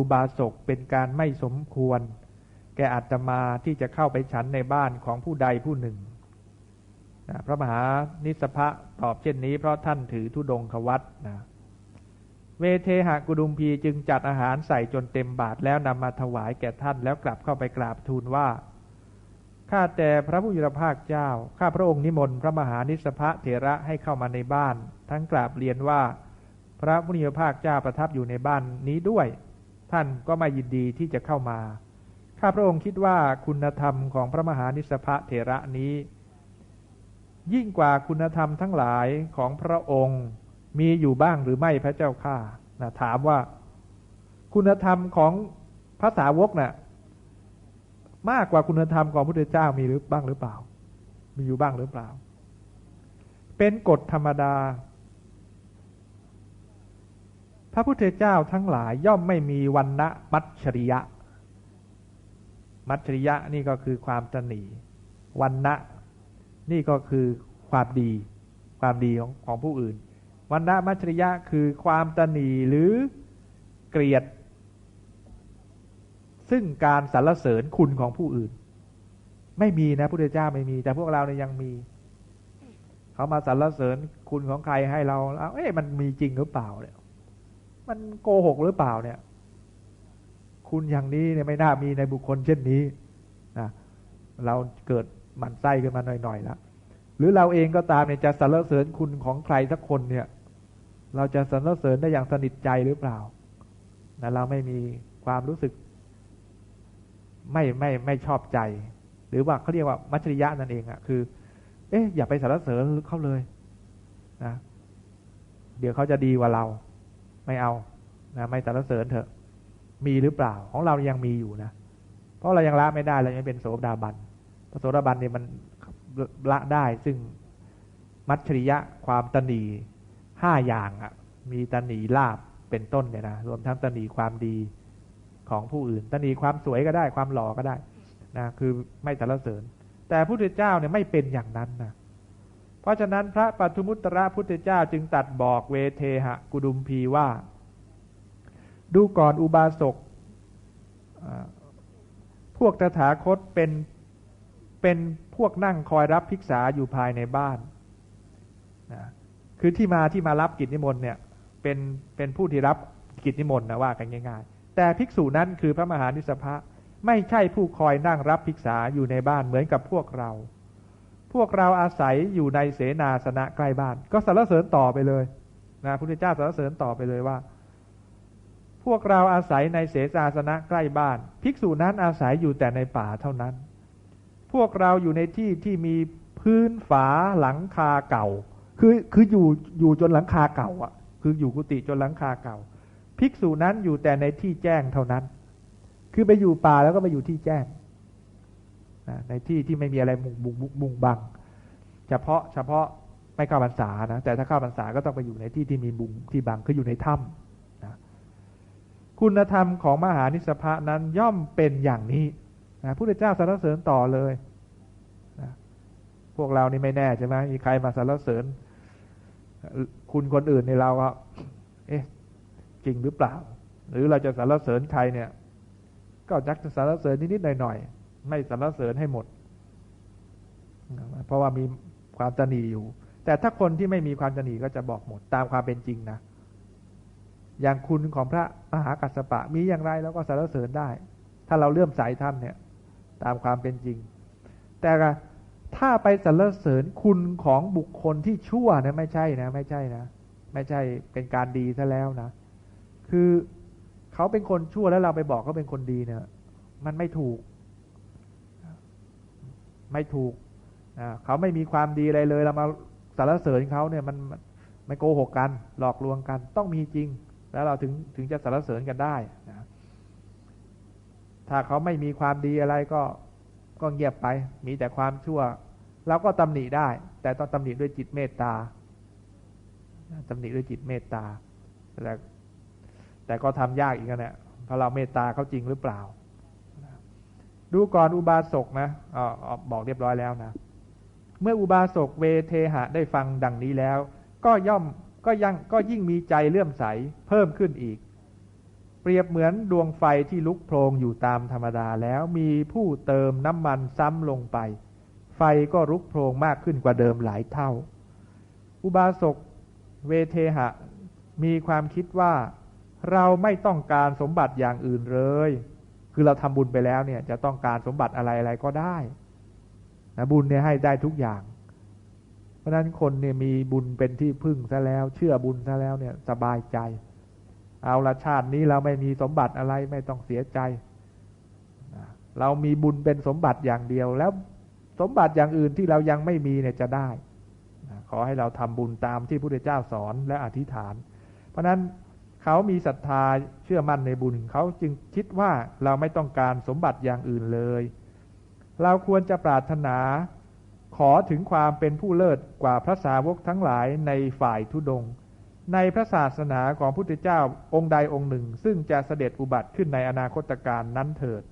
อุบาสกเป็นการไม่สมควร แก่อัตมาที่จะเข้าไปฉันในบ้านของผู้ใดผู้หนึ่งนะพระมหานิสพะตอบเช่นนี้เพราะท่านถือธุดงควัตนะเวเทหกุดุมพีจึงจัดอาหารใส่จนเต็มบาทแล้วนำมาถวายแก่ท่านแล้วกลับเข้าไปกราบทูลว่า ข้าแต่พระผู้ยุรภาคเจ้า ข้าพระองค์นิมนต์พระมหานิสพะเถระให้เข้ามาในบ้าน ทั้งกราบเรียนว่า พระผู้ยุรภาคเจ้าประทับอยู่ในบ้านนี้ด้วย ท่านก็ไม่ยินดีที่จะเข้ามา ข้าพระองค์คิดว่าคุณธรรมของพระมหานิสพะเถระนี้ ยิ่งกว่าคุณธรรมทั้งหลายของพระองค์มีอยู่บ้างหรือไม่พระเจ้าข้านะถามว่าคุณธรรมของพระสาวกนะ่ะมากกว่าคุณธรรมของพระพุทธเจ้ามีหรือบ้างหรือเปล่า มีอยู่บ้างหรือเปล่า เป็นกฎธรรมดา พระพุทธเจ้าทั้งหลายย่อมไม่มีวันณะมัจฉริยะ มัจฉริยะนี่ก็คือความตนีวันณะนี่ก็คือความดี ความดีของของผู้อื่น วันณะมัจฉริยะคือความตนีหรือเกลียด ซึ่งการสรรเสริญคุณของผู้อื่น ไม่มีนะพระพุทธเจ้าไม่มี แต่พวกเราเนี่ยยังมีเขามาสรรเสริญคุณของใครให้เราแล้วเอ๊ะมันมีจริงหรือเปล่าเนี่ย มันโกหกหรือเปล่าเนี่ย คุณอย่างนี้เนี่ยไม่น่ามีในบุคคลเช่นนี้นะเราเกิดหมันไส้ขึ้นมาหน่อยๆแล้วหรือเราเองก็ตามเนี่ยจะสรรเสริญคุณของใครสักคนเนี่ย เราจะสรรเสริญได้อย่างสนิทใจหรือเปล่านะเราไม่มีความรู้สึก ไม่ไม่ไม่ชอบใจ หรือว่าเขาเรียกว่ามัจฉริยะนั่นเองอะ่ะคือ เอ๊ะอย่าไปสรรเสริญเขาเลยนะเดี๋ยวเขาจะดีกว่าเรา ไม่เอานะไม่สรรเสริญเถอะ มีหรือเปล่าของเรายังมีอยู่นะเพราะเรายังละไม่ได้เรายังเป็นโสดาบันพระโสดาบันเนี่ยมันละได้ซึ่งมัจฉริยะความตนีห้าอย่างอะมีตนีลาบเป็นต้นเนี่ยนะรวมทั้งตนีความดีของผู้อื่นตนีความสวยก็ได้ความหล่อก็ได้นะคือไม่สรรเสริญ แต่พระพุทธเจ้าเนี่ยไม่เป็นอย่างนั้นนะ เพราะฉะนั้นพระปัทุมุตระพุทธเจ้าจึงตัดบอกเวเทหะกุดุมพีว่า ดูก่อนอุบาสกพวกตถาคตเป็นเป็นพวกนั่งคอยรับภิกษาอยู่ภายในบ้านนะคือที่มาที่มารับกิจนิมนต์เนี่ยเป็นเป็นผู้ที่รับกิจนิมนต์นะว่ากันง่ายๆ แต่ภิกษุนั้นคือพระมหานิสภะไม่ใช่ผู้คอยนั่งรับภิกษาอยู่ในบ้านเหมือนกับพวกเรา วกเราอาศัยอยู่ในเสนาสนะใกล้บ้าน ก็สรรเสริญต่อไปเลยนะพระพุทธเจ้าสรรเสริญต่อไปเลยว่า พวกเราอาศัยในเสนาสนะใกล้บ้าน ภิกษุนั้นอาศัยอยู่แต่ในป่าเท่านั้น พวกเราอยู่ในที่ที่มีพื้นฝาหลังคาเก่า คือคืออยู่อยู่จนหลังคาเก่าอะ คืออยู่กุฏิจนหลังคาเก่า ภิกษุนั้นอยู่แต่ในที่แจ้งเท่านั้น คือไปอยู่ป่าแล้วก็ไปอยู่ที่แจ้ง ในที่ที่ไม่มีอะไรมุงบุงมุงบัง เฉพาะเฉพาะไม่เข้าพรรษานะแต่ถ้าเข้าพรรษาก็ต้องไปอยู่ในที่ที่มีบุงที่บังคืออยู่ในถ้ำนะคุณธรรมของมหานิสภะนั้นย่อมเป็นอย่างนี้นะพระเจ้าสรรเสริญต่อเลยนะพวกเรานี่ไม่แน่ใช่ไหมมีใครมาสรรเสริญ คุณคนอื่นในเราก็เอ๊ะจริงหรือเปล่า หรือเราจะสรรเสริญใครเนี่ย ก็จักจะสรรเสริญนิดๆหน่อยๆ ไม่สรรเสริญให้หมด เพราะว่ามีความตนีอยู่ แต่ถ้าคนที่ไม่มีความตนีก็จะบอกหมดตามความเป็นจริงนะอย่างคุณของพระมหากัสสปะมีอย่างไรแล้วก็สรรเสริญได้ ถ้าเราเลื่อมใสท่านเนี่ย ตามความเป็นจริง แต่ถ้าไปสรรเสริญคุณของบุคคลที่ชั่วนะไม่ใช่นะ ไม่ใช่นะไม่ใช่เป็นการดีซะแล้วนะ คือเขาเป็นคนชั่วแล้วเราไปบอกเขาเป็นคนดีเนี่ยมันไม่ถูก ไม่ถูกเขาไม่มีความดีอะไรเลยเรามาสรรเสริญเขาเนี่ยมันไม่โกหกกันหลอกลวงกันต้องมีจริง แล้วเราถึงถึงจะสรรเสริญกันได้นะถ้าเขาไม่มีความดีอะไรก็ก็เงียบไป มีแต่ความชั่วเราก็ตำหนิได้ แต่ต้องตำหนิด้วยจิตเมตตาตำหนิด้วยจิตเมตตาแต่แต่ก็ทำยากอีกนะเพราะเราเมตตาเขาจริงหรือเปล่า ดูก่อนอุบาสกนะออบอกเรียบร้อยแล้วนะ เมื่ออุบาสกเวเทหะได้ฟังดังนี้แล้ว ก็ย่อมก็ยังก็ยิ่งมีใจเลื่อมใสเพิ่มขึ้นอีก เปรียบเหมือนดวงไฟที่ลุกโพลงอยู่ตามธรรมดาแล้วมีผู้เติมน้ำมันซ้ำลงไป ไฟก็ลุกโพลงมากขึ้นกว่าเดิมหลายเท่า อุบาสกเวเทหะ มีความคิดว่า เราไม่ต้องการสมบัติอย่างอื่นเลย คือเราทำบุญไปแล้วเนี่ยจะต้องการสมบัติอะไรอะไรก็ได้นะบุญเนี่ยให้ได้ทุกอย่าง เพราะนั้นคนเนี่ยมีบุญเป็นที่พึ่งซะแล้ว เชื่อบุญซะแล้วเนี่ยสบายใจ เอาละชาตินี้เราไม่มีสมบัติอะไรไม่ต้องเสียใจ เรามีบุญเป็นสมบัติอย่างเดียว แล้วสมบัติอย่างอื่นที่เรายังไม่มีเนี่ยจะได้ ขอให้เราทำบุญตามที่พระพุทธเจ้าสอนและอธิษฐาน เพราะนั้น เขามีศรัทธาเชื่อมั่นในบุญเขาจึงคิดว่าเราไม่ต้องการสมบัติอย่างอื่นเลย เราควรจะปรารถนา ขอถึงความเป็นผู้เลิศกว่าพระสาวกทั้งหลายในฝ่ายทุดง ในพระศาสนาของพุทธเจ้าองค์ใดองค์หนึ่ง ซึ่งจะเสด็จอุบัติขึ้นในอนาคตการนั้นเถิด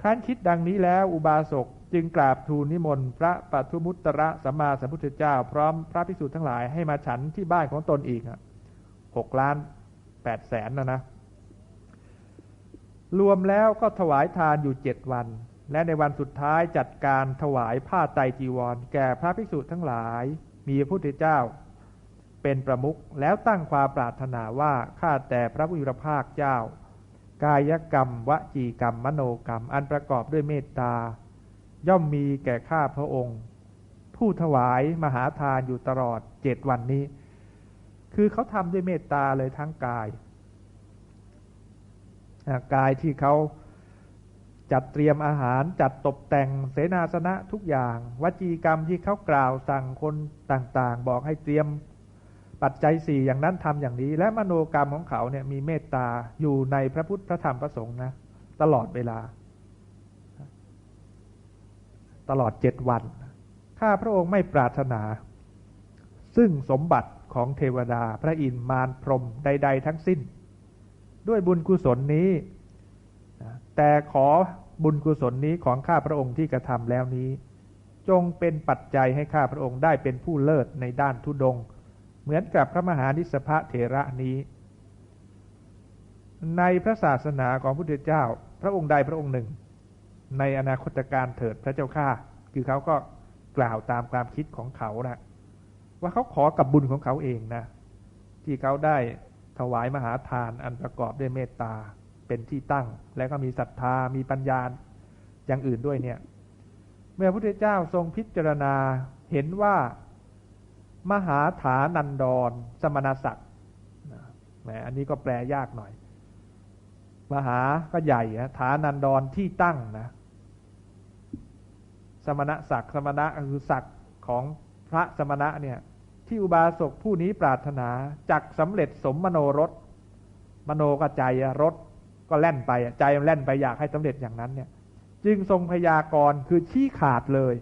ครั้นคิดดังนี้แล้วอุบาสกจึงกราบทูลนิมนต์พระปัทุมุตตระสัมมาสัมพุทธเจ้า พร้อมพระภิกษุทั้งหลายให้มาฉันที่บ้านของตนอีก หกล้านแปดแสนนะนะ รวมแล้วก็ถวายทานอยู่เจ็ดวัน และในวันสุดท้ายจัดการถวายผ้าไตจีวร แก่พระภิกษุทั้งหลาย มีพระพุทธเจ้า เป็นประมุขแล้วตั้งความปรารถนาว่าข้าแต่พระผู้มีพระภาคเจ้า กายกรรม วจีกรรม มโนกรรม อันประกอบด้วยเมตตา ย่อมมีแก่ข้าพระองค์ ผู้ถวายมหาทานอยู่ตลอดเจ็ดวันนี้ คือเขาทำด้วยเมตตาเลยทั้งกาย กายที่เขาจัดเตรียมอาหารจัดตกแต่งเสนาสนะทุกอย่าง วจีกรรมที่เขากล่าวสั่งคนต่างๆ บอกให้เตรียมปัจจัยสี่อย่างนั้นทำอย่างนี้ และมโนกรรมของเขาเนี่ยมีเมตตาอยู่ในพระพุทธพระธรรมพระสงฆ์นะ ตลอดเวลา ตลอดเจ็ดวัน ข้าพระองค์ไม่ปรารถนา ซึ่งสมบัติ ของเทวดาพระอินทร์มารพรมใด ๆ ทั้งสิ้น ด้วยบุญกุศลนี้ แต่ขอบุญกุศลนี้ของข้าพระองค์ที่กระทำแล้วนี้ จงเป็นปัจจัยให้ข้าพระองค์ได้เป็นผู้เลิศในด้านทุดง เหมือนกับพระมหานิสพะเถระนี้ ในพระศาสนาของพระพุทธเจ้า พระองค์ใดพระองค์หนึ่ง ในอนาคตการเถิดพระเจ้าข้าคือเขาก็กล่าวตามความคิดของเขานะ ว่าเขาขอกับบุญของเขาเองนะ ที่เขาได้ถวายมหาทานอันประกอบด้วยเมตตาเป็นที่ตั้ง และก็มีศรัทธามีปัญญาอย่างอื่นด้วยเนี่ย เมื่อพระพุทธเจ้าทรงพิจารณาเห็นว่ามหาฐานันดร สมณศักดิ์แหมอันนี้ก็แปลยากหน่อย มหาก็ใหญ่ฐานันดรที่ตั้งนะสมณศักดิ์สมณะคือศักดิ์ของพระสมณะเนี่ย ที่อุบาสกผู้นี้ปรารถนาจักสำเร็จสมมโนรสมโนก็ใจรถก็แล่นไปใจมันแล่นไปอยากให้สำเร็จอย่างนั้นเนี่ย จึงทรงพยากรณ์คือชี้ขาดเลย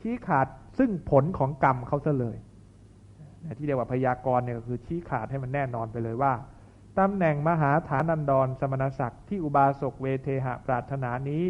ชี้ขาดซึ่งผลของกรรมเขาซะเลยที่เรียกว่าพยากรณ์เนี่ยก็คือชี้ขาดให้มันแน่นอนไปเลยว่าตำแหน่งมหาฐานันดรสมณศักดิ์ที่อุบาสกเวเทหะปรารถนานี้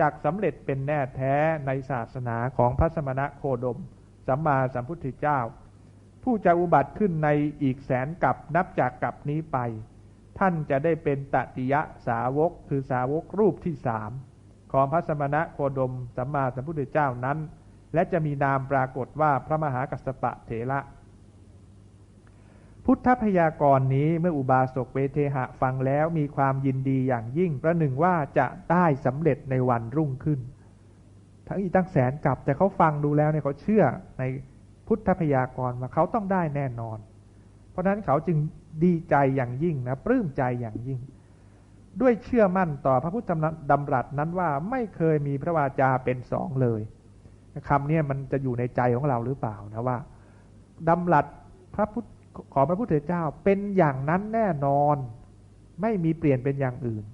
จักสำเร็จเป็นแน่แท้ในศาสนาของพระสมณะโคดม สัมมาสัมพุทธเจ้า ผู้จะอุบัติขึ้นในอีกแสนกับนับจากกับนี้ไป ท่านจะได้เป็นตติยะสาวกคือสาวกรูปที่สามของพระสมณะโคดมสัมมาสัมพุทธเจ้านั้น และจะมีนามปรากฏว่าพระมหากัสปะเถระ พุทธพยากรณ์นี้เมื่ออุบาสกเวเทหะฟังแล้วมีความยินดีอย่างยิ่ง ประหนึ่งว่าจะได้สำเร็จในวันรุ่งขึ้น ทั้งอีตั้งแสนกับแต่เขาฟังดูแล้วเนี่ยเขาเชื่อใน พุทธพยากรว่าเขาต้องได้แน่นอน เพราะนั้นเขาจึงดีใจอย่างยิ่งนะปลื้มใจอย่างยิ่ง ด้วยเชื่อมั่นต่อพระพุทธดำรัสนั้นว่าไม่เคยมีพระวาจาเป็นสองเลยคำนี้มันจะอยู่ในใจของเราหรือเปล่านะว่าดำรัสพระพุทธขอพระพุทธเจ้าเป็นอย่างนั้นแน่นอน ไม่มีเปลี่ยนเป็นอย่างอื่น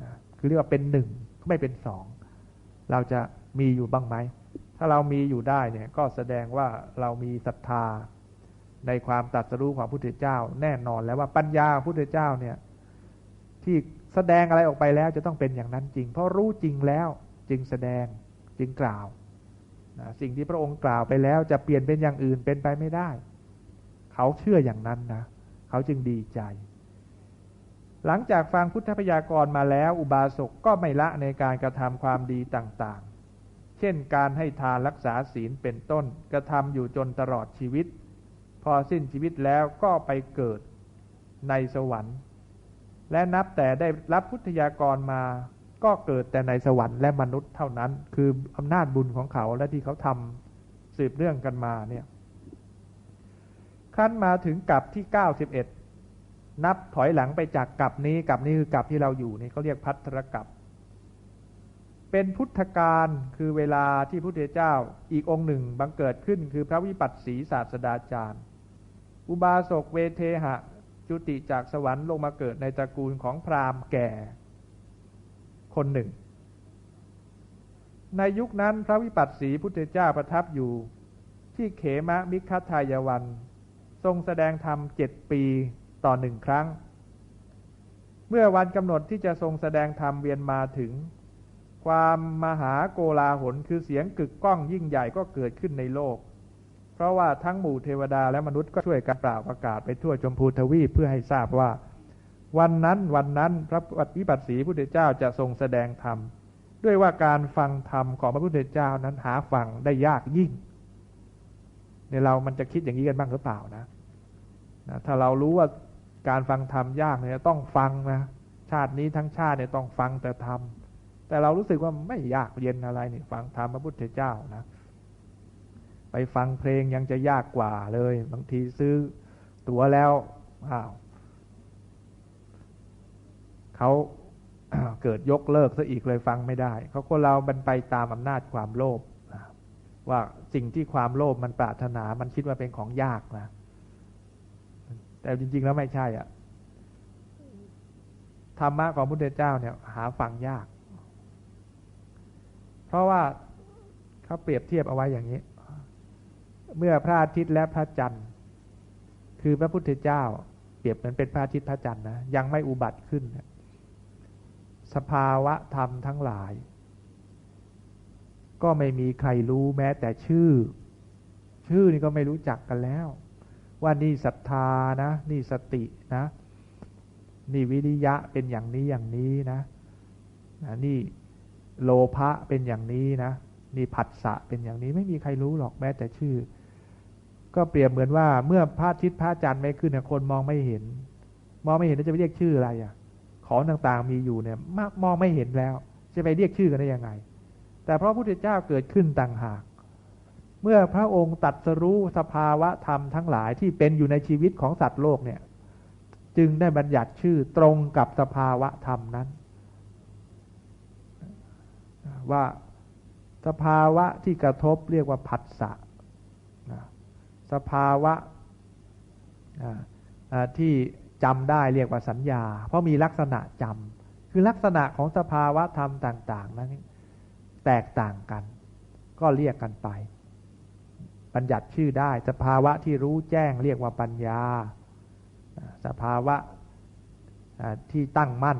นะคือเรียกว่าเป็นหนึ่งไม่เป็นสองเราจะมีอยู่บ้างไหม ถ้าเรามีอยู่ได้เนี่ยก็แสดงว่าเรามีศรัทธาในความตัดสรู้ของพุทธเจ้า แน่นอนแล้วว่าปัญญาพุทธเจ้าเนี่ยที่แสดงอะไรออกไปแล้วจะต้องเป็นอย่างนั้นจริง เพราะรู้จริงแล้วจึงแสดงจึงกล่าวนะสิ่งที่พระองค์กล่าวไปแล้วจะเปลี่ยนเป็นอย่างอื่นเป็นไปไม่ได้ เขาเชื่ออย่างนั้นนะ เขาจึงดีใจ หลังจากฟังพุทธพยากรณ์มาแล้ว อุบาสกก็ไม่ละในการกระทำความดีต่างๆ เช่นการให้ทานรักษาศีลเป็นต้น กระทำอยู่จนตลอดชีวิต พอสิ้นชีวิตแล้วก็ไปเกิดในสวรรค์ และนับแต่ได้รับพุทธยากรมา ก็เกิดแต่ในสวรรค์และมนุษย์เท่านั้น คืออำนาจบุญของเขาและที่เขาทำสืบเรื่องกันมาเนี่ยขั้นมาถึงกับที่เก้าสิบเอ็ดนับถอยหลังไปจากกับนี้กับนี้คือกับที่เราอยู่นี่เขาเรียกพัทธรกับ เป็นพุทธการคือเวลาที่พระพุทธเจ้าอีกองค์หนึ่งบังเกิดขึ้นคือพระวิปัสสีศาสดาจารย์ อุบาสกเวเทหะ จุติจากสวรรค์ลงมาเกิดในตระกูลของพราหมณ์แก่ คนหนึ่ง ในยุคนั้นพระวิปัสสีพุทธเจ้าประทับอยู่ ที่เขมะมิคัทายวัน ทรงแสดงธรรมเจ็ดปีต่อหนึ่งครั้ง เมื่อวันกำหนดที่จะทรงแสดงธรรมเวียนมาถึง ความมหาโกลาหลคือเสียงกึกก้องยิ่งใหญ่ก็เกิดขึ้นในโลก เพราะว่าทั้งหมู่เทวดาและมนุษย์ก็ช่วยกันปล่าประกาศไปทั่วชมพูทวีปเพื่อให้ทราบว่า วันนั้นวันนั้นพระวิปัสสีพุทธเจ้าจะทรงแสดงธรรมด้วยว่าการฟังธรรมของพระพุทธเจ้านั้นหาฟังได้ยากยิ่งในเรามันจะคิดอย่างนี้กันบ้างหรือเปล่านะนะถ้าเรารู้ว่าการฟังธรรมยากเนี่ยต้องฟังนะชาตินี้ทั้งชาติเนี่ยต้องฟังแต่ธรรม แต่เรารู้สึกว่าไม่ยากเย็นอะไรนี่ฟังธรรมพระพุทธเจ้านะ ไปฟังเพลงยังจะยากกว่าเลย บางทีซื้อตั๋วแล้วอ้าวเขาเกิดยกเลิกซะอีกเลยฟังไม่ได้ เขาคนเราบันไปตามอำนาจความโลภว่าสิ่งที่ความโลภมันปรารถนา มันคิดว่าเป็นของยากนะ แต่จริง ๆ แล้วไม่ใช่อะธรรมะของพุทธเจ้าเนี่ย หาฟังยาก เพราะว่าเขาเปรียบเทียบเอาไว้อย่างนี้ เมื่อพระอาทิตย์และพระจันทร์ คือพระพุทธเจ้า เปรียบเหมือนเป็นพระอาทิตย์พระจันทร์นะยังไม่อุบัติขึ้น สภาวะธรรมทั้งหลาย ก็ไม่มีใครรู้แม้แต่ชื่อ ชื่อนี่ก็ไม่รู้จักกันแล้ว ว่านี่ศรัทธานะ นี่สตินะนี่วิริยะเป็นอย่างนี้อย่างนี้นะ นี่ โลภะเป็นอย่างนี้นะนี่ผัสสะเป็นอย่างนี้ไม่มีใครรู้หรอกแม้แต่ชื่อ ก็เปรียบเหมือนว่าเมื่อพระอาทิตย์พระจันทร์ไม่ขึ้นคนมองไม่เห็น มองไม่เห็นจะไปเรียกชื่ออะไรอะ ของต่างๆมีอยู่เนี่ยมองไม่เห็นแล้ว จะไปเรียกชื่อกันได้ยังไง แต่เพราะพระพุทธเจ้าเกิดขึ้นต่างหาก เมื่อพระองค์ตัดสรู้สภาวะธรรมทั้งหลายที่เป็นอยู่ในชีวิตของสัตว์โลกเนี่ย จึงได้บัญญัติชื่อตรงกับสภาวะธรรมนั้น ว่าสภาวะที่กระทบเรียกว่าผัสสะสภาวะที่จำได้เรียกว่าสัญญา เพราะมีลักษณะจำคือลักษณะของสภาวะธรรมต่าง ๆ นั้นแตกต่างกัน ก็เรียกกันไป บัญญัติชื่อได้สภาวะที่รู้แจ้งเรียกว่าปัญญา สภาวะที่ตั้งมั่น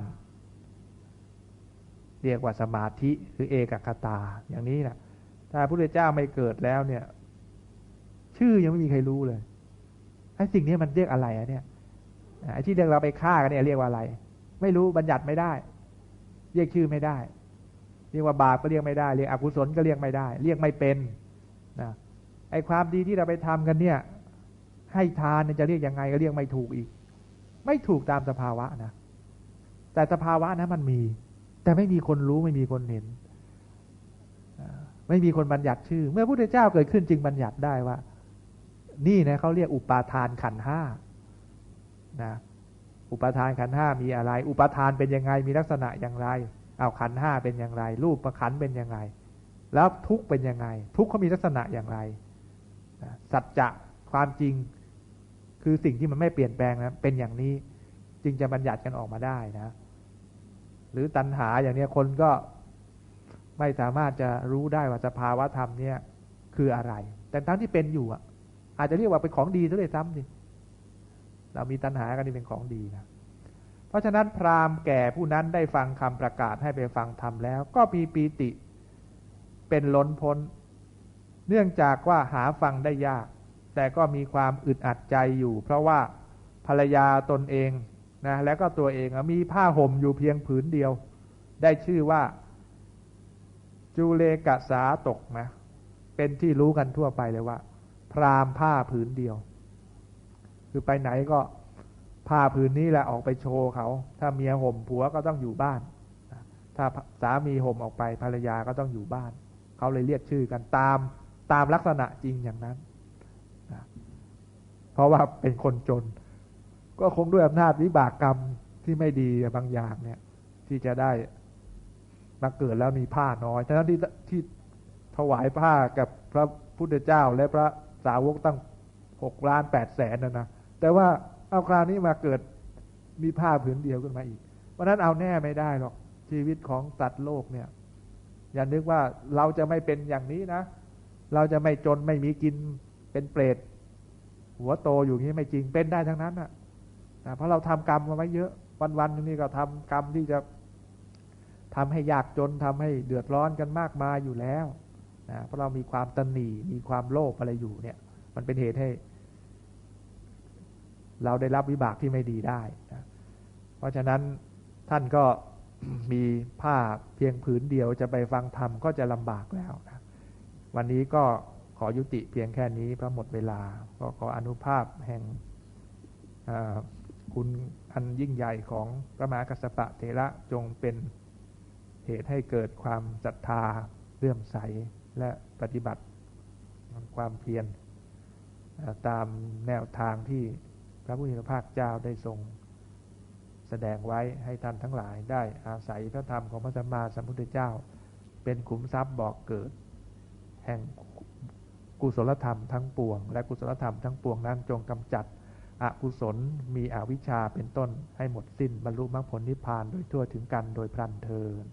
เรียกว่าสมาธิหรือเอกคตา อย่างนี้นะถ้าพระพุทธเจ้าไม่เกิดแล้วเนี่ย ชื่อยังไม่มีใครรู้เลยไอ้สิ่งนี้มันเรียกอะไรอะเนี่ยไอ้ที่เรียกเราไปฆ่ากันเนี่ยเรียกว่าอะไร ไม่รู้บัญญัติไม่ได้ เรียกชื่อไม่ได้ เรียกว่าบาปก็เรียกไม่ได้ เรียกอกุศลก็เรียกไม่ได้ เรียกไม่เป็นนะไอ้ความดีที่เราไปทำกันเนี่ย ให้ทานจะเรียกยังไงก็เรียกไม่ถูกอีก ไม่ถูกตามสภาวะนะแต่สภาวะนะมันมี แต่ไม่มีคนรู้ไม่มีคนเห็น ไม่มีคนบัญญัติชื่อ เมื่อพระพุทธเจ้าเกิดขึ้นจึงบัญญัติได้ว่า นี่นะเขาเรียกอุปาทานขันห้านะอุปาทานขันห้ามีอะไร อุปาทานเป็นยังไงมีลักษณะอย่างไรเอาขันห้าเป็นอย่างไร รูปประขันเป็นยังไง แล้วทุกเป็นยังไง ทุกเขามีลักษณะอย่างไรสัจจะความจริงคือสิ่งที่มันไม่เปลี่ยนแปลงนะเป็นอย่างนี้ จึงจะบัญญัติกันออกมาได้นะ หรือตัณหาอย่างนี้คนก็ไม่สามารถจะรู้ได้ว่าสภาวะธรรมเนี่ยคืออะไร แต่ทั้งที่เป็นอยู่อะ อาจจะเรียกว่าเป็นของดีซะเลยซ้ำดิเรามีตัณหากันนี่เป็นของดีนะเพราะฉะนั้นพราหมณ์แก่ผู้นั้นได้ฟังคำประกาศให้ไปฟังธรรมแล้ว ก็ปีปีติเป็นล้นพ้น เนื่องจากว่าหาฟังได้ยาก แต่ก็มีความอึดอัดใจอยู่ เพราะว่าภรรยาตนเอง นะแล้วก็ตัวเองมีผ้าห่มอยู่เพียงผืนเดียว ได้ชื่อว่า จูเลกะสาตกนะเป็นที่รู้กันทั่วไปเลยว่า พรามผ้าผืนเดียว คือไปไหนก็ผ้าผืนนี้แหละออกไปโชว์เขา ถ้าเมียห่มผัวก็ต้องอยู่บ้าน ถ้าสามีห่มออกไปภรรยาก็ต้องอยู่บ้าน เขาเลยเรียกชื่อกันตามตามลักษณะจริงอย่างนั้นนะเพราะว่าเป็นคนจน ก็คงด้วยอำนาจวิบากกรรมที่ไม่ดีบางอย่างเนี่ย ที่จะได้มาเกิดแล้วมีผ้าน้อยฉะนั้นที่ที่ถวายผ้ากับพระพุทธเจ้าและพระสาวกตั้งหกล้านแปดแสนนะนะแต่ว่าเอาคราวนี้มาเกิดมีผ้าผืนเดียวขึ้นมาอีกเพราะนั้นเอาแน่ไม่ได้หรอกชีวิตของสัตว์โลกเนี่ย อย่านึกว่าเราจะไม่เป็นอย่างนี้นะ เราจะไม่จนไม่มีกินเป็นเปรตหัวโตอยู่นี้ไม่จริงเป็นได้ทั้งนั้นอะ นะเพราะเราทำกรรมมาไว้เยอะวันๆนี้ก็ทำกรรมที่จะทำให้ยากจนทำให้เดือดร้อนกันมากมายอยู่แล้วนะเพราะเรามีความตนีมีความโลภอะไรอยู่เนี่ย มันเป็นเหตุให้ เราได้รับวิบากที่ไม่ดีได้นะเพราะฉะนั้นท่านก็มีผ้าเพียงผืนเดียวจะไปฟังธรรมก็จะลำบากแล้วนะวันนี้ก็ขอยุติเพียงแค่นี้เพราะหมดเวลา ก็ขออนุภาพแห่ง คุณอันยิ่งใหญ่ของพระมหากัสสปะเทระจงเป็นเหตุให้เกิดความศรัทธาเลื่อมใสและปฏิบัติความเพียรตามแนวทางที่พระพุทธภาคเจ้าได้ทรงแสดงไว้ให้ท่านทั้งหลายได้อาศัยพระธรรมของพระสัมมาสัมพุทธเจ้า เป็นขุมทรัพย์บอกเกิด แห่งกุศลธรรมทั้งปวง และกุศลธรรมทั้งปวงนั้นจงกำจัด อกุศลมีอวิชชาเป็นต้นให้หมดสิ้นบรรลุมรรคผลนิพพานโดยทั่วถึงกันโดยพลันเทิน